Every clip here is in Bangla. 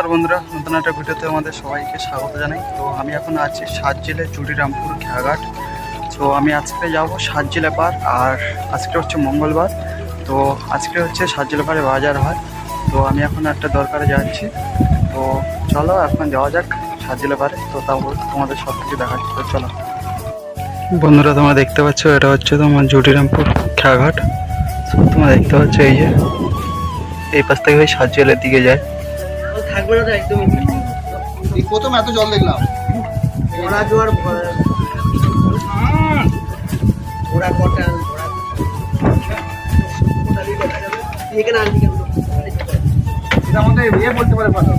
নমস্কার বন্ধুরা, নতুন একটা ভিডিওতে আমাদের সবাইকে স্বাগত জানাই। তো আমি এখন আছি সাত জেলে চুড়িরামপুর খেয়াঘাট। তো আমি আজকে যাব সাত জেলে পার আর আজকে হচ্ছে মঙ্গলবার। তো আজকে হচ্ছে সাত জেলে পারে বাজার হয়। তো আমি এখন একটা দরকারে যাচ্ছি। তো চলো এখন যাওয়া যাক সাত জেলে পারে। তো তারপর তোমাদের সব কিছু দেখাচ্ছি। তো চলো। বন্ধুরা, তোমরা দেখতে পাচ্ছ, এটা হচ্ছে তোমার জুটিরামপুর খেয়াঘাট। তোমরা দেখতে পাচ্ছ এই যে, এই পাশ থেকে ওই সাত জেলের দিকে যায়। থাকবে না তো একদমই এই প্রথম এত জল দেখলাম। ঘোড়া জোয়ার ঘোড়া কটা এখানে আনবি কেন এটা আমাদের ইয়ে বলতে পারে পাঠক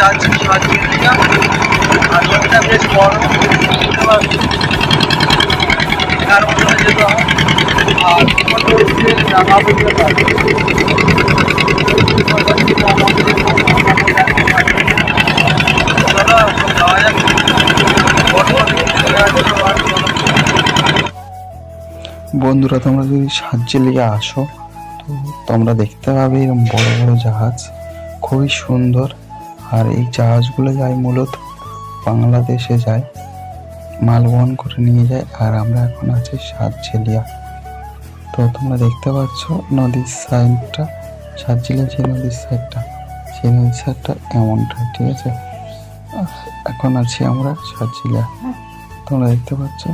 যাচ্ছি দিকে আর বেশ বড় বুঝতে পারছি যেতে আর বন্ধুরা, তোমরা যদি সাহায্যে লেগে আসো, তো তোমরা দেখতে পাবে এরকম বড় বড় জাহাজ। খুবই সুন্দর। আর এই জাহাজগুলো যায় মূলত বাংলাদেশে যায় মাল বহন করে নিয়ে যায়, আর আমরা এখন আছি সাতঝেলিয়া। তো তোমরা দেখতে পাচ্ছ নদীর সাইডটা সাতঝেলিয়া যে নদীর সাইডটা সেই নদীর সাইডটা এমনটা, ঠিক আছে? এখন আছি আমরা সাতঝেলিয়া। তোমরা দেখতে পাচ্ছ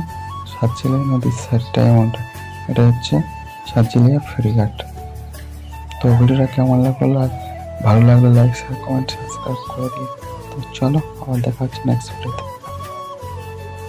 সাতঝেলিয়া নদীর সাইডটা এমনটা, এটা হচ্ছে সাতঝেলিয়া ফেরিঘাট। তো ভিডিওটা কেমন লাগল লাগ- ভালো লাগলে লাইক শেয়ার কমেন্ট সাবস্ক্রাইব করে দিন তো চলো, আবার দেখা হচ্ছে নেক্সট ভিডিওতে